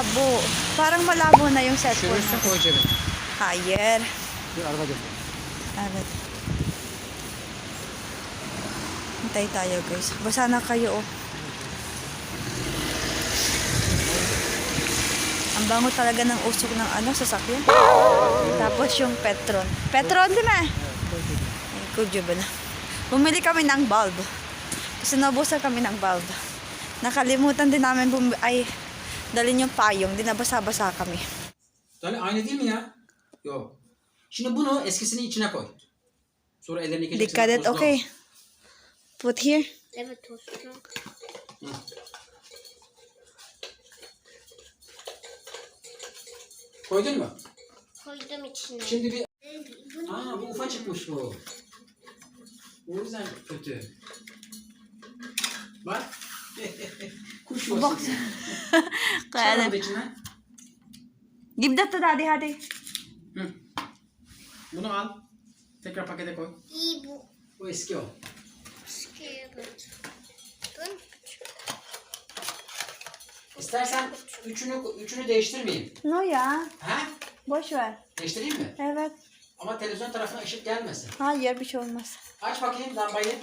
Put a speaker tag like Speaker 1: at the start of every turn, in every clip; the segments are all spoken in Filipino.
Speaker 1: malabo. Parang malabo na yung
Speaker 2: Düşürürsün
Speaker 1: mo.
Speaker 2: koy cebine.
Speaker 1: Hayır.
Speaker 2: Bir araba.
Speaker 1: Evet. Hintay tayo guys. Basa na kayo oh. Ang bango talaga ng usok ng ano, sasakyan. Tapos yung Petron. Petron, di ba? Ay, kudyo ba na? Bumili kami ng bulb. Kasi nabusan kami ng bulb. Nakalimutan din namin bum ay dalhin yung payong. Di nabasa-basa kami.
Speaker 2: Yani aynı değil mi ya? Yok. Şimdi bunu eskisini içine koy. Sonra ellerini yıkayacaksın.
Speaker 1: Dikkat et, okay. Put here.
Speaker 3: Evet tostlu.
Speaker 2: Koydun mu?
Speaker 3: Koydum içine.
Speaker 2: Şimdi bir...
Speaker 3: Bunu
Speaker 2: Aa bu ufacıkmış bu. O yüzden kötü. Bak. Kuş yuvası.
Speaker 1: Bak.
Speaker 2: Çıkar
Speaker 1: na.
Speaker 2: onu da
Speaker 1: daddy, hadi.
Speaker 2: Hı. Bunu al. Tekrar pakete koy.
Speaker 3: iyi bu.
Speaker 2: Bu eski o.
Speaker 3: Eski evet.
Speaker 2: İstersen üçünü üçünü değiştirmeyeyim.
Speaker 1: No ya.
Speaker 2: Ha?
Speaker 1: Boş ver.
Speaker 2: Değiştireyim mi?
Speaker 1: Evet.
Speaker 2: Ama televizyon tarafına ışık gelmesin.
Speaker 1: Hayır bir şey olmaz.
Speaker 2: Aç bakayım lambayı.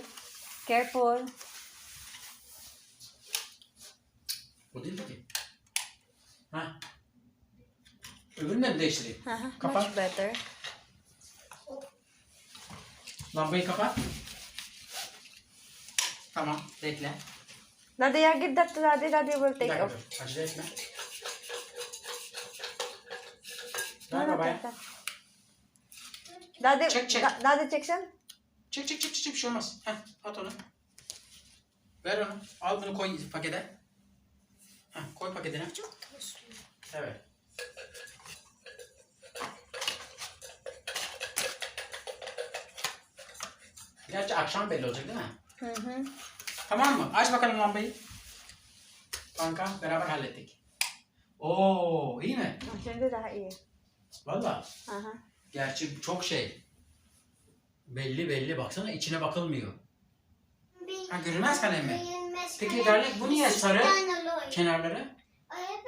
Speaker 1: Careful.
Speaker 2: Bu değil ki. Ha. Öbürünü de mi değiştireyim?
Speaker 1: Aha,
Speaker 2: Kapat.
Speaker 1: much better.
Speaker 2: Lambayı kapat. Tamam. Bekle.
Speaker 1: Daddy, yeah, give that to daddy. Daddy will
Speaker 2: Bir
Speaker 1: take
Speaker 2: dakika
Speaker 1: off.
Speaker 2: dur. Acele etme. Ver babaya.
Speaker 1: that. Daddy,
Speaker 2: Çek, çek.
Speaker 1: da- daddy çeksin.
Speaker 2: Çık çık çık çık bir şey olmaz. Heh, at onu. Ver onu. Al bunu koy pakete. Heh, koy paketine.
Speaker 3: Çok tostlu.
Speaker 2: Evet. Gerçi akşam belli olacak değil mi?
Speaker 1: Hı hı.
Speaker 2: Tamam mı? Aç bakalım lambayı. Kanka beraber hallettik. Oo iyi mi?
Speaker 1: Şimdi daha iyi.
Speaker 2: Valla.
Speaker 1: Aha.
Speaker 2: Gerçi çok şey. Belli belli baksana içine bakılmıyor. Ha görünmez kalem mi? Peki dernek bu niye sarı? Kenarları.
Speaker 3: Evet.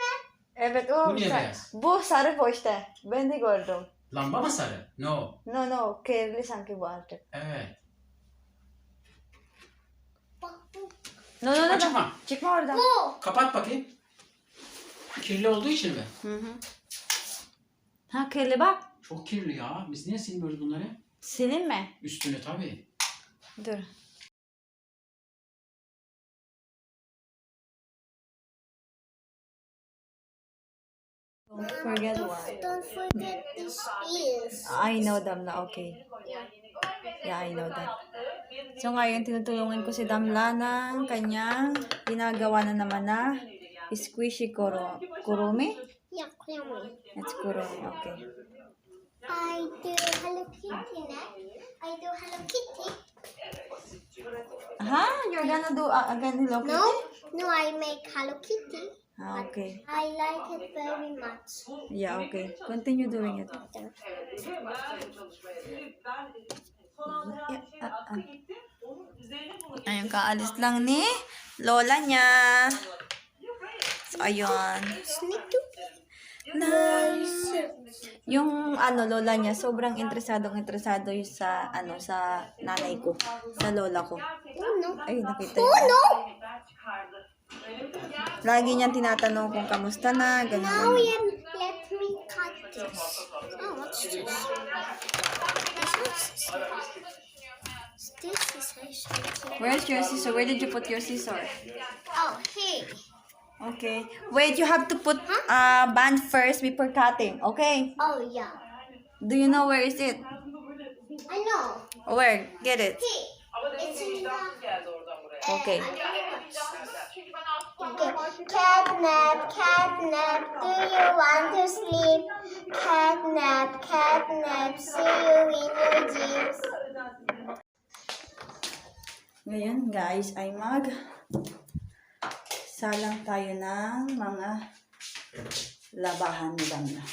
Speaker 1: Evet o
Speaker 2: Bu niye
Speaker 1: sa-
Speaker 2: beyaz?
Speaker 1: Bu sarı bu işte. Ben de gördüm.
Speaker 2: Lamba mı sarı? No.
Speaker 1: No no, kirli sanki bu artık.
Speaker 2: Evet.
Speaker 3: Bak bu.
Speaker 1: No no
Speaker 2: Çıkma,
Speaker 1: no. no.
Speaker 2: çıkma.
Speaker 1: Çıkma oradan.
Speaker 3: Bu.
Speaker 2: Kapat bakayım. Kirli olduğu için mi?
Speaker 1: Hı hı. Ha kirli bak.
Speaker 2: Çok kirli ya. Biz niye silmiyoruz bunları?
Speaker 1: Silin mi?
Speaker 2: Üstünü tabii.
Speaker 1: Dur. Don't forget why.
Speaker 3: Don't forget this is.
Speaker 1: I know Damla, okay. Yeah, I know that. So ngayon, tinutulungan ko si Damla ng kanyang ginagawa na naman na squishy kuro, kurumi?
Speaker 3: Yeah, kremi.
Speaker 1: It's kurumi, okay.
Speaker 3: I do Hello Kitty next. I do Hello Kitty.
Speaker 1: Aha, you're gonna do uh, again Hello Kitty?
Speaker 3: No, no, I make Hello Kitty.
Speaker 1: Ah, okay.
Speaker 3: I like it very much.
Speaker 1: Yeah, okay. Continue doing it. Yeah, ah, ah. Ayun, kaalis lang ni lola niya. So, ayun. Nice. Yung ano lola niya, sobrang interesadong interesado yung sa ano sa nanay ko, sa lola ko.
Speaker 3: Oh no.
Speaker 1: Ay, nakita
Speaker 3: Oh
Speaker 1: yun.
Speaker 3: no.
Speaker 1: Lagi niyang tinatanong kung kamusta na, ganun.
Speaker 3: Now you let me cut this. Oh, what's this? This is This is actually.
Speaker 1: Where's your scissor? Where did you put your scissor?
Speaker 3: Oh, hey.
Speaker 1: Okay. Wait, you have to put uh, band first before cutting. Okay.
Speaker 3: Oh yeah.
Speaker 1: Do you know where is it?
Speaker 3: I know.
Speaker 1: Where? Get it.
Speaker 3: Hey. It's in the.
Speaker 1: Okay.
Speaker 3: Catnap, catnap, do you want to sleep? Catnap, catnap, see you in your dreams.
Speaker 1: Ngayon guys ay mag salang tayo ng mga labahan ni Damna.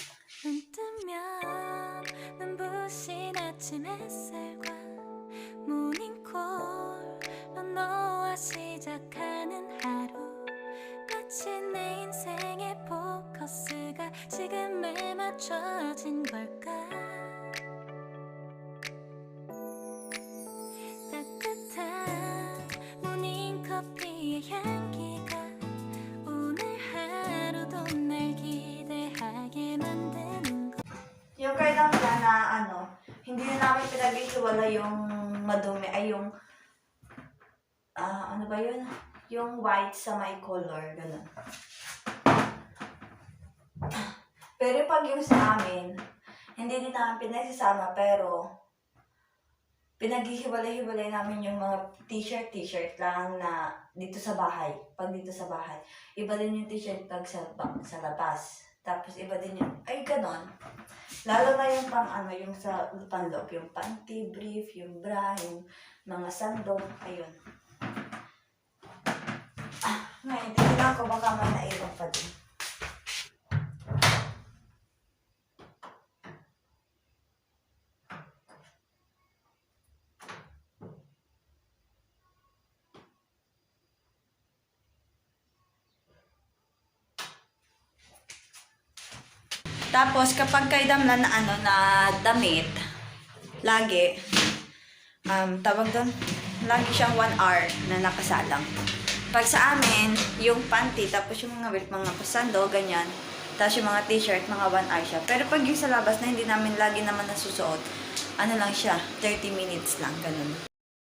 Speaker 4: 눈 뜨면 눈부신 아침 햇살 마치 내 인생의 포커스가 지금에 맞춰진 걸까 따뜻한 모닝 커피의 향기가 오늘 하루도 날 기대하게 만드는 것
Speaker 1: kay Damla na ano, hindi na namin pinag-iwala yung madumi, ay yung, ah, ano ba yun? Yung white sa may color, ganun. Pero pag yung sa amin, hindi din namin pinagsasama, pero pinaghihiwalay-hiwalay namin yung mga t-shirt, t-shirt lang na dito sa bahay. Pag dito sa bahay. Iba din yung t-shirt pag sa, ba- sa labas. Tapos iba din yung, ay ganon. Lalo na yung pang ano, yung sa panloob, yung panty, brief, yung bra, yung mga sandok, ayun. Ngayon, tingnan ko baka may pa din. Tapos, kapag kay dam na, na ano, na damit, lagi, um, tawag doon, lagi siyang one hour na nakasalang. Pag sa amin, yung panty, tapos yung mga belt, mga pasando, ganyan, tapos yung mga t-shirt, mga one hour siya. Pero pag yung sa labas na hindi namin lagi naman nasusuot, ano lang siya, 30 minutes lang, ganun.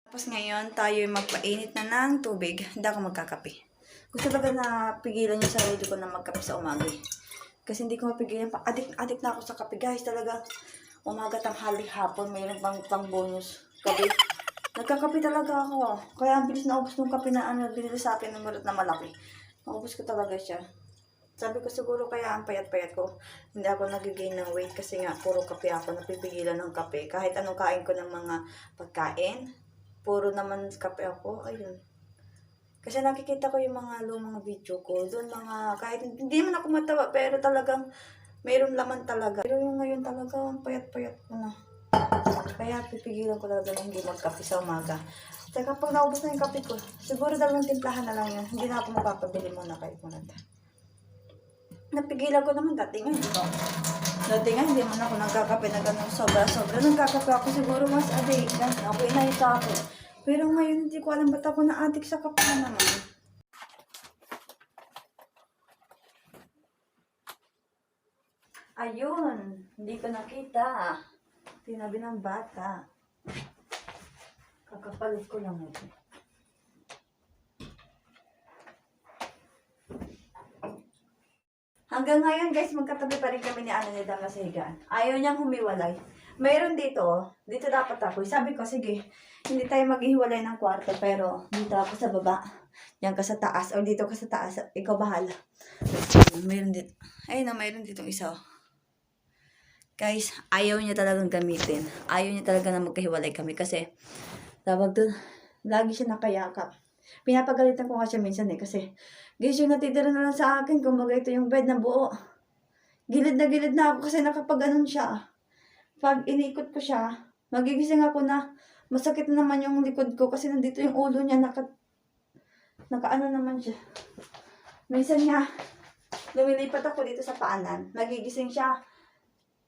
Speaker 1: Tapos ngayon, tayo magpainit na ng tubig. Hindi ako magkakape. Gusto talaga na pigilan yung sarili ko na magkape sa umaga eh. Kasi hindi ko mapigilan pa. Adik, adik na ako sa kape, guys. Talaga, umaga, tanghali, hapon, mayroon pang, pang bonus kape. Nagkakape talaga ako. Kaya ang bilis na ubos ng kape na ano, binili sa akin ng mulat na malaki. Naubos ko talaga siya. Sabi ko siguro kaya ang payat-payat ko. Hindi ako nagigain ng weight kasi nga puro kape ako. Napipigilan ng kape. Kahit anong kain ko ng mga pagkain, puro naman kape ako. Ayun. Kasi nakikita ko yung mga lumang video ko. Doon mga, kahit hindi man ako matawa, pero talagang mayroon laman talaga. Pero yung ngayon talaga, ang payat-payat ko na. Kaya pipigilan ko talaga na hindi magkape sa umaga. Kaya kapag naubos na yung kape ko, siguro dalawang timplahan na lang yun. Hindi na ako magpapabili muna kahit muna. Napigilan ko naman dati nga, di ba? Dati nga, hindi man ako nagkakape na ganun sobra-sobra. Nagkakape ako siguro mas adik na yung kape. Pero ngayon, hindi ko alam ba't ako na-addict sa kape na naman. Ayun, hindi ko nakita. Tinabi ng bata. Kakapalit ko lang ito. Hanggang ngayon guys, magkatabi pa rin kami ni ano ni Damasigan. Ayaw niyang humiwalay. Mayroon dito, dito dapat ako. Sabi ko, sige, hindi tayo maghihiwalay ng kwarto, pero dito ako sa baba. Yan ka sa taas, o dito ka sa taas. Ikaw bahala. Mayroon dito. Ayun na, mayroon dito isa. oh. Guys, ayaw niya talagang gamitin. Ayaw niya talaga na magkahiwalay kami kasi tawag doon, lagi siya nakayakap. Pinapagalitan ko nga siya minsan eh kasi guys, yung natitira na lang sa akin, kumbaga ito yung bed na buo. Gilid na gilid na ako kasi nakapag anon siya. Pag inikot ko siya, magigising ako na masakit na naman yung likod ko kasi nandito yung ulo niya, naka, nakaano naman siya. Minsan nga, lumilipat ako dito sa paanan, nagigising siya.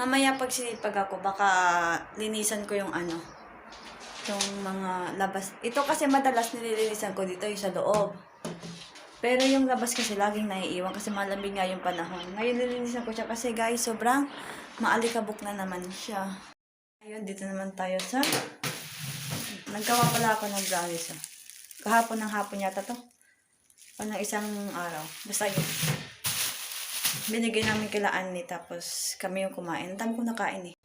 Speaker 1: Mamaya pag sinipag ako, baka linisan ko yung ano, yung mga labas. Ito kasi madalas nililinisan ko dito yung sa loob. Pero yung labas kasi laging naiiwan kasi malamig nga yung panahon. Ngayon nilinisan ko siya kasi guys, sobrang maalikabok na naman siya. Ayun, dito naman tayo sa... Naggawa pala ako ng brownies. ah. Kahapon ng hapon yata to. O ng isang araw. Basta yun binigay namin kila Annie tapos kami yung kumain. Dami ko nakain eh.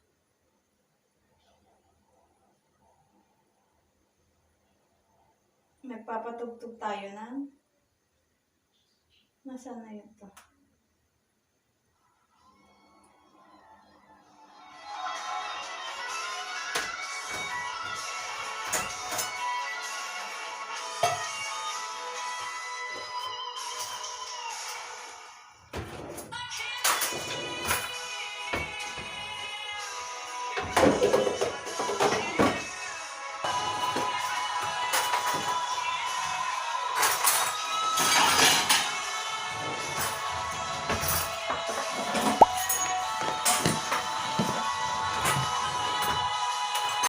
Speaker 1: Nagpapatugtog tayo na. Nasaan na yun to?